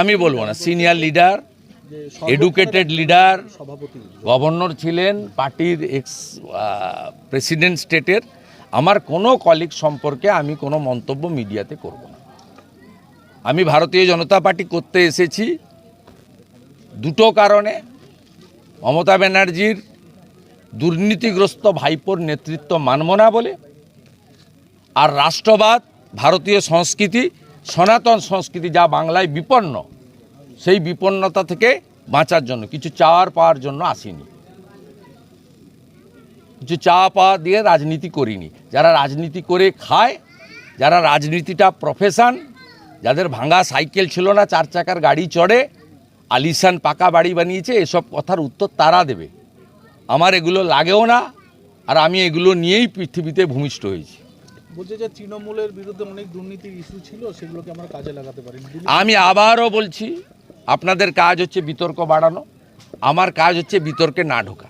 আমি বলব না সিনিয়র লিডার এডুকেটেড লিডার সভাপতি। গভর্নর ছিলেন পার্টির এক্স প্রেসিডেন্ট স্টেটের আমার কোনো কলিগ সম্পর্কে আমি কোনো মন্তব্য মিডিয়াতে করব না। আমি ভারতীয় জনতা পার্টি করতে এসেছি দুটো কারণে। মমতা ব্যানার্জির দুর্নীতিগ্রস্ত ভাইপোর নেতৃত্ব মানব না বলে আর রাষ্ট্রবাদ ভারতীয় সংস্কৃতি সনাতন সংস্কৃতি যা বাংলায় বিপন্ন, সেই বিপন্নতা থেকে বাঁচার জন্য, কিছু চাওয়ার পাওয়ার জন্য আসিনি। কিছু চাওয়া পাওয়া দিয়ে রাজনীতি করিনি। যারা রাজনীতি করে খায়, যারা রাজনীতিটা প্রফেশান যাদের ভাঙা সাইকেল ছিল না, চার চাকার গাড়ি চড়ে, আলিশান পাকা বাড়ি বানিয়েছে, এসব কথার উত্তর তারা দেবে। আমার এগুলো লাগেও না, আর আমি এগুলো নিয়েই পৃথিবীতে ভূমিষ্ঠ হয়েছি। বলছে যে তৃণমূলের বিরুদ্ধে অনেক দুর্নীতির ইস্যু ছিল সেগুলোকে আমরা কাজে লাগাতে পারি আমি আবারও বলছি আপনাদের কাজ হচ্ছে বিতর্ক বাড়ানো আমার কাজ হচ্ছে বিতর্কে না ঢোকা।